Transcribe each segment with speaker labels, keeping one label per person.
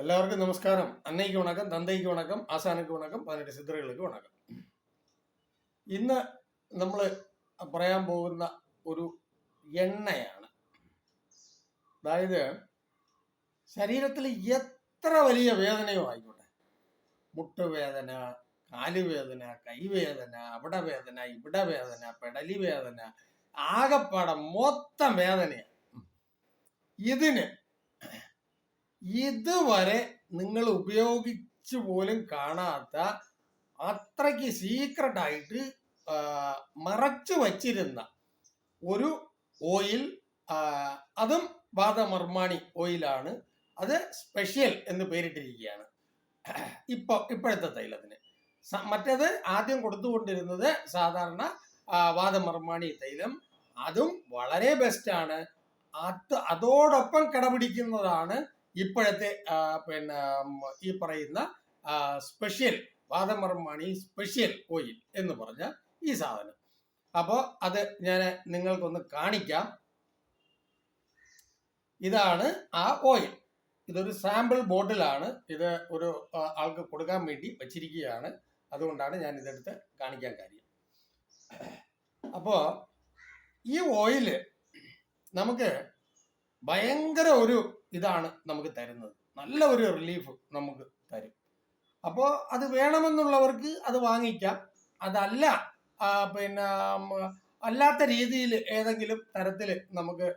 Speaker 1: எல்லாருக்கும் நமஸ்காரம் அன்னைக்கு வணக்கம் தந்தைக்கு வணக்கம் ആശാനക്ക് വണക്കം പതിനെട്ട് സിദ്ധറുകൾക്ക് വണക്കം ഇന്ന് നമ്മൾ പറയാൻ പോകുന്ന ഒരു എണ്ണയാണ് അതായത് ശരീരത്തിൽ എത്ര വലിയ വേദനയോ ആയിക്കോട്ടെ മുട്ടുവേദന കാലുവേദന കൈവേദന അവിടെ വേദന ഇവിടെ വേദന പെടലി വേദന ആകപ്പാടെ മൊത്തം വേദനയാണ് ഇതിന് ഇതുവരെ നിങ്ങൾ ഉപയോഗിച്ചു പോലും കാണാത്ത അത്രയ്ക്ക് സീക്രട്ട് ആയിട്ട് ആ, മറച്ചു വച്ചിരുന്ന ഒരു ഓയിൽ അതും വാദമർമാണി ഓയിലാണ് അത് സ്പെഷ്യൽ എന്ന് പേരിട്ടിരിക്കുകയാണ്. ഇപ്പൊ ഇപ്പോഴത്തെ തൈലത്തിന്. മറ്റേത് ആദ്യം കൊടുത്തുകൊണ്ടിരുന്നത് സാധാരണ വാദമർമാണി തൈലം. അതും വളരെ ബെസ്റ്റാണ് അത് അതോടൊപ്പം കിടപിടിക്കുന്നതാണ് ഇപ്പോഴത്തെ പിന്നെ ഈ പറയുന്ന സ്പെഷ്യൽ വാദമർമാണി സ്പെഷ്യൽ ഓയിൽ എന്ന് പറഞ്ഞ ഈ സാധനം. അപ്പോൾ അത് ഞാൻ നിങ്ങൾക്കൊന്ന് കാണിക്കാം. ഇതാണ് ആ ഓയിൽ ഇതൊരു സാമ്പിൾ ബോട്ടിലാണ് ഇത് ഒരു ആൾക്ക് കൊടുക്കാൻ വേണ്ടി വച്ചിരിക്കുകയാണ്. അതുകൊണ്ടാണ് ഞാൻ ഇതെടുത്ത് കാണിക്കാൻ കാര്യം. അപ്പോൾ ഈ ഓയിൽ നമുക്ക് ഭയങ്കര ഒരു ഇതാണ് നമുക്ക് തരുന്നത്. നല്ല ഒരു റിലീഫ് നമുക്ക് തരും. അപ്പോൾ അത് വേണമെന്നുള്ളവർക്ക് അത് വാങ്ങിക്കാം. അതല്ല പിന്നെ അല്ലാത്ത രീതിയിൽ ഏതെങ്കിലും തരത്തിൽ നമുക്ക്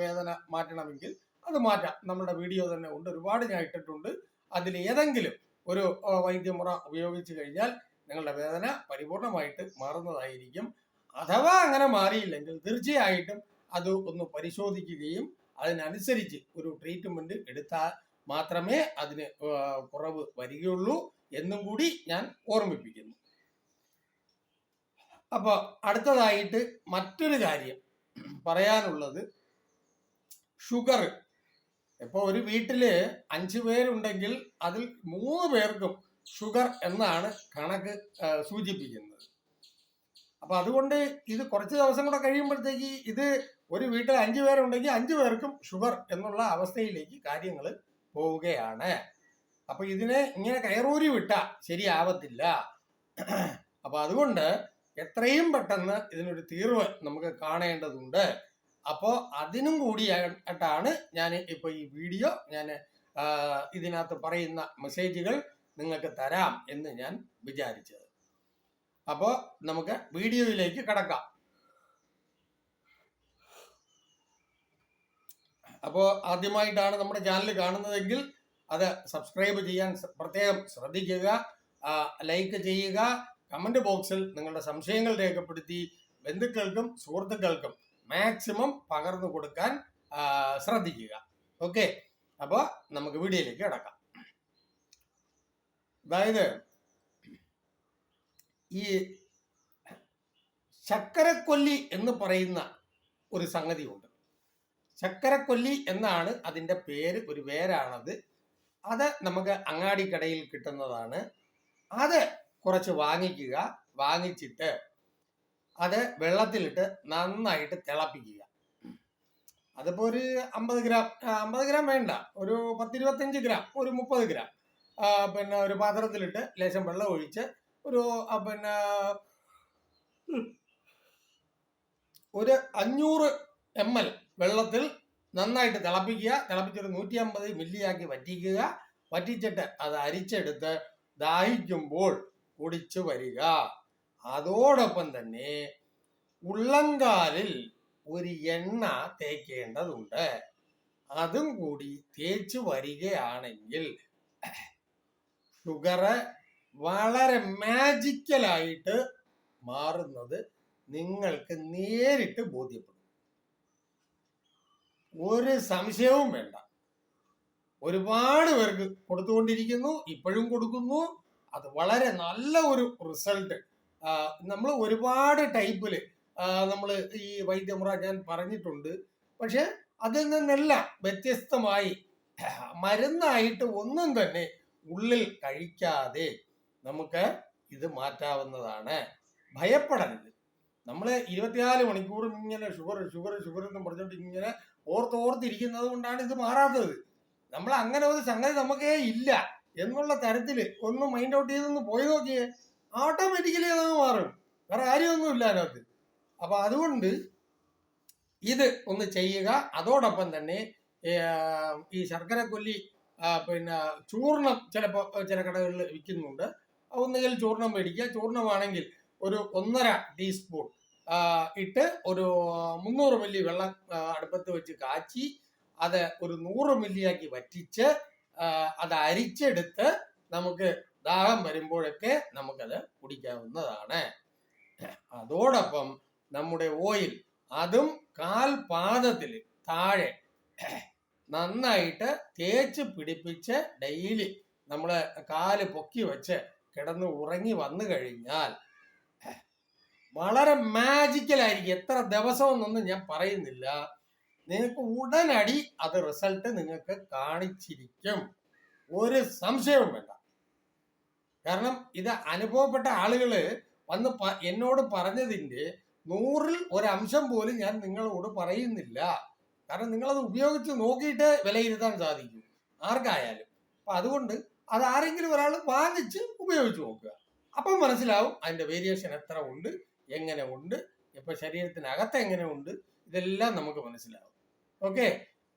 Speaker 1: വേദന മാറ്റണമെങ്കിൽ അത് മാറ്റാം. നമ്മുടെ വീഡിയോ തന്നെ ഉണ്ട്. ഒരുപാട് ഞാൻ ഇട്ടിട്ടുണ്ട്. അതിൽ ഏതെങ്കിലും ഒരു വൈദ്യമുറ ഉപയോഗിച്ച് കഴിഞ്ഞാൽ നിങ്ങളുടെ വേദന പരിപൂർണമായിട്ട് മാറുന്നതായിരിക്കും. അഥവാ അങ്ങനെ മാറിയില്ലെങ്കിൽ തീർച്ചയായിട്ടും അത് ഒന്ന് പരിശോധിക്കുകയും അതിനനുസരിച്ച് ഒരു ട്രീറ്റ്മെന്റ് എടുത്താൽ മാത്രമേ അതിന് കുറവ് വരികയുള്ളൂ എന്നും കൂടി ഞാൻ ഓർമ്മിപ്പിക്കുന്നു. അപ്പോൾ അടുത്തതായിട്ട് മറ്റൊരു കാര്യം പറയാനുള്ളത് ഷുഗർ ഇപ്പോൾ ഒരു വീട്ടിൽ അഞ്ച് പേരുണ്ടെങ്കിൽ അതിൽ മൂന്ന് പേർക്കും ഷുഗർ എന്നാണ് കണക്ക് സൂചിപ്പിക്കുന്നത്. അപ്പൊ അതുകൊണ്ട് ഇത് കുറച്ച് ദിവസം കൂടെ കഴിയുമ്പോഴത്തേക്ക് ഇത് ഒരു വീട്ടിൽ അഞ്ചു പേരുണ്ടെങ്കിൽ അഞ്ചു പേർക്കും ഷുഗർ എന്നുള്ള അവസ്ഥയിലേക്ക് കാര്യങ്ങൾ പോവുകയാണ്. അപ്പൊ ഇതിനെ ഇങ്ങനെ കയറൂരി വിട്ട ശരിയാവത്തില്ല. അപ്പൊ അതുകൊണ്ട് എത്രയും പെട്ടെന്ന് ഇതിനൊരു തീർവ് നമുക്ക് കാണേണ്ടതുണ്ട്. അപ്പോൾ അതിനും കൂടിയായിട്ടാണ് ഞാൻ ഇപ്പോൾ ഈ വീഡിയോ ഞാൻ ഇതിനകത്ത് പറയുന്ന മെസ്സേജുകൾ നിങ്ങൾക്ക് തരാം എന്ന് ഞാൻ വിചാരിച്ചത്. അപ്പോൾ നമുക്ക് വീഡിയോയിലേക്ക് കടക്കാം. അപ്പോൾ ആദ്യമായിട്ടാണ് നമ്മുടെ ചാനൽ കാണുന്നതെങ്കിൽ അത് സബ്സ്ക്രൈബ് ചെയ്യാൻ പ്രത്യേകം ശ്രദ്ധിക്കുക ലൈക്ക് ചെയ്യുക കമന്റ് ബോക്സിൽ നിങ്ങളുടെ സംശയങ്ങൾ രേഖപ്പെടുത്തി ബന്ധുക്കൾക്കും സുഹൃത്തുക്കൾക്കും മാക്സിമം പകർന്നു കൊടുക്കാൻ ശ്രദ്ധിക്കുക. ഓക്കെ അപ്പോൾ നമുക്ക് വീഡിയോയിലേക്ക് കിടക്കാം. അതായത് ഈ ചക്കരക്കൊല്ലി എന്ന് പറയുന്ന ഒരു സംഗതിയുണ്ട്. ശക്കരക്കൊല്ലി എന്നാണ് അതിന്റെ പേര് ഒരു പേരാണത് അത് നമുക്ക് അങ്ങാടി കടയിൽ കിട്ടുന്നതാണ്. അത് കുറച്ച് വാങ്ങിക്കുക. വാങ്ങിച്ചിട്ട് അത് വെള്ളത്തിലിട്ട് നന്നായിട്ട് തിളപ്പിക്കുക. അതിപ്പോൾ ഒരു അമ്പത് ഗ്രാം അമ്പത് ഗ്രാം വേണ്ട. ഒരു പത്തിരുപത്തഞ്ച് ഗ്രാം ഒരു മുപ്പത് ഗ്രാം. പിന്നെ ഒരു പാത്രത്തിലിട്ട് ലേശം വെള്ളം ഒഴിച്ച് ഒരു പിന്നെ ഒരു അഞ്ഞൂറ് എം എൽ വെള്ളത്തിൽ നന്നായിട്ട് തിളപ്പിക്കുക. തിളപ്പിച്ചൊരു നൂറ്റി അമ്പത് മില്ലിയാക്കി വറ്റിക്കുക. വറ്റിച്ചിട്ട് അത് അരിച്ചെടുത്ത് ദാഹിക്കുമ്പോൾ കുടിച്ചു വരിക. അതോടൊപ്പം തന്നെ ഉള്ളങ്കാലിൽ ഒരു എണ്ണ തേക്കേണ്ടതുണ്ട്. അതും കൂടി തേച്ചു വരികയാണെങ്കിൽ ഷുഗർ വളരെ മാജിക്കലായിട്ട് മാറുന്നത് നിങ്ങൾക്ക് നേരിട്ട് ബോധ്യപ്പെടും. ഒരു സംശയവും വേണ്ട. ഒരുപാട് പേർക്ക് കൊടുത്തുകൊണ്ടിരിക്കുന്നു ഇപ്പോഴും കൊടുക്കുന്നു. അത് വളരെ നല്ല ഒരു റിസൾട്ട് നമ്മൾ ഒരുപാട് ടൈപ്പിൽ നമ്മൾ ഈ വൈദ്യമുറ ഞാൻ പറഞ്ഞിട്ടുണ്ട്. പക്ഷെ അതിൽ നിന്നെല്ലാം വ്യത്യസ്തമായി മരുന്നായിട്ട് ഒന്നും തന്നെ ഉള്ളിൽ കഴിക്കാതെ നമുക്ക് ഇത് മാറ്റാവുന്നതാണ്. ഭയപ്പെടരുത്. നമ്മൾ ഇരുപത്തിനാല് മണിക്കൂറും ഇങ്ങനെ ഷുഗർ ഷുഗർ ഷുഗർ എന്ന് പറഞ്ഞുകൊണ്ട് ഇങ്ങനെ ഓർത്ത് ഓർത്തിരിക്കുന്നത് കൊണ്ടാണ് ഇത് മാറാത്തത്. നമ്മൾ അങ്ങനെ ഒരു സംഗതി നമുക്കേ ഇല്ല എന്നുള്ള തരത്തിൽ ഒന്ന് മൈൻഡ് ഔട്ട് ചെയ്തൊന്ന് പോയി നോക്കിയേ ഓട്ടോമാറ്റിക്കലി അത് മാറും. വേറെ കാര്യമൊന്നും ഇല്ല അതിനകത്ത്. അപ്പൊ അതുകൊണ്ട് ഇത് ഒന്ന് ചെയ്യുക. അതോടൊപ്പം തന്നെ ഈ ശർക്കര കൊല്ലി ആ, പിന്നെ ചൂർണം ചിലപ്പോൾ ചില കടകളിൽ വിൽക്കുന്നുണ്ട്. ഒന്നുകിൽ ചൂർണം മേടിക്കുക. ചൂർണമാണെങ്കിൽ ഒരു ഒന്നര ടീസ്പൂൺ ഇട്ട് ഒരു മുന്നൂറ് മില്ലി വെള്ളം അടുപ്പത്ത് വെച്ച് കാച്ചി അത് ഒരു നൂറ് മില്ലിയാക്കി വറ്റിച്ച് അത് അരിച്ചെടുത്ത് നമുക്ക് ദാഹം വരുമ്പോഴൊക്കെ നമുക്കത് കുടിക്കാവുന്നതാണ്. അതോടൊപ്പം നമ്മുടെ ഓയിൽ അതും കാൽപാദത്തിൽ താഴെ നന്നായിട്ട് തേച്ച് പിടിപ്പിച്ച് ഡെയിലി നമ്മൾ കാൽ പൊക്കി വെച്ച് കിടന്ന് ഉറങ്ങി വന്നു കഴിഞ്ഞാൽ വളരെ മാജിക്കൽ ആയിരിക്കും. എത്ര ദിവസം ഒന്നും ഞാൻ പറയുന്നില്ല. നിങ്ങൾക്ക് ഉടനടി അത് റിസൾട്ട് നിങ്ങൾക്ക് കാണിച്ചിരിക്കും. ഒരു സംശയവും വേണ്ട. കാരണം ഇത് അനുഭവപ്പെട്ട ആളുകൾ വന്ന് എന്നോട് പറഞ്ഞതിന്റെ നൂറിൽ ഒരംശം പോലും ഞാൻ നിങ്ങളോട് പറയുന്നില്ല. കാരണം നിങ്ങളത് ഉപയോഗിച്ച് നോക്കിയിട്ട് വിലയിരുത്താൻ സാധിക്കും. ആർക്കായാലും. അപ്പൊ അതുകൊണ്ട് അത് ആരെങ്കിലും ഒരാൾ വാങ്ങിച്ച് ഉപയോഗിച്ച് നോക്കുക. അപ്പം മനസ്സിലാവും അതിന്റെ വേരിയേഷൻ എത്ര ഉണ്ട്. എങ്ങനെ ഉണ്ട്? ഇപ്പൊ ശരീരത്തിനകത്ത് എങ്ങനെ ഉണ്ട്? ഇതെല്ലാം നമുക്ക് മനസ്സിലാവും. ഓക്കെ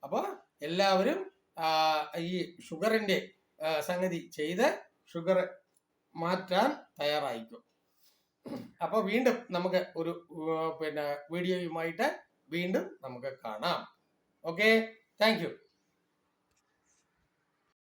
Speaker 1: അപ്പോൾ എല്ലാവരും ഈ ഷുഗറിന്റെ സംഗതി ചെയ്ത് ഷുഗർ മാറ്റാൻ തയ്യാറായിക്കും അപ്പോൾ വീണ്ടും നമുക്ക് ഒരു പിന്നെ വീഡിയോയുമായിട്ട് വീണ്ടും നമുക്ക് കാണാം. Okay thank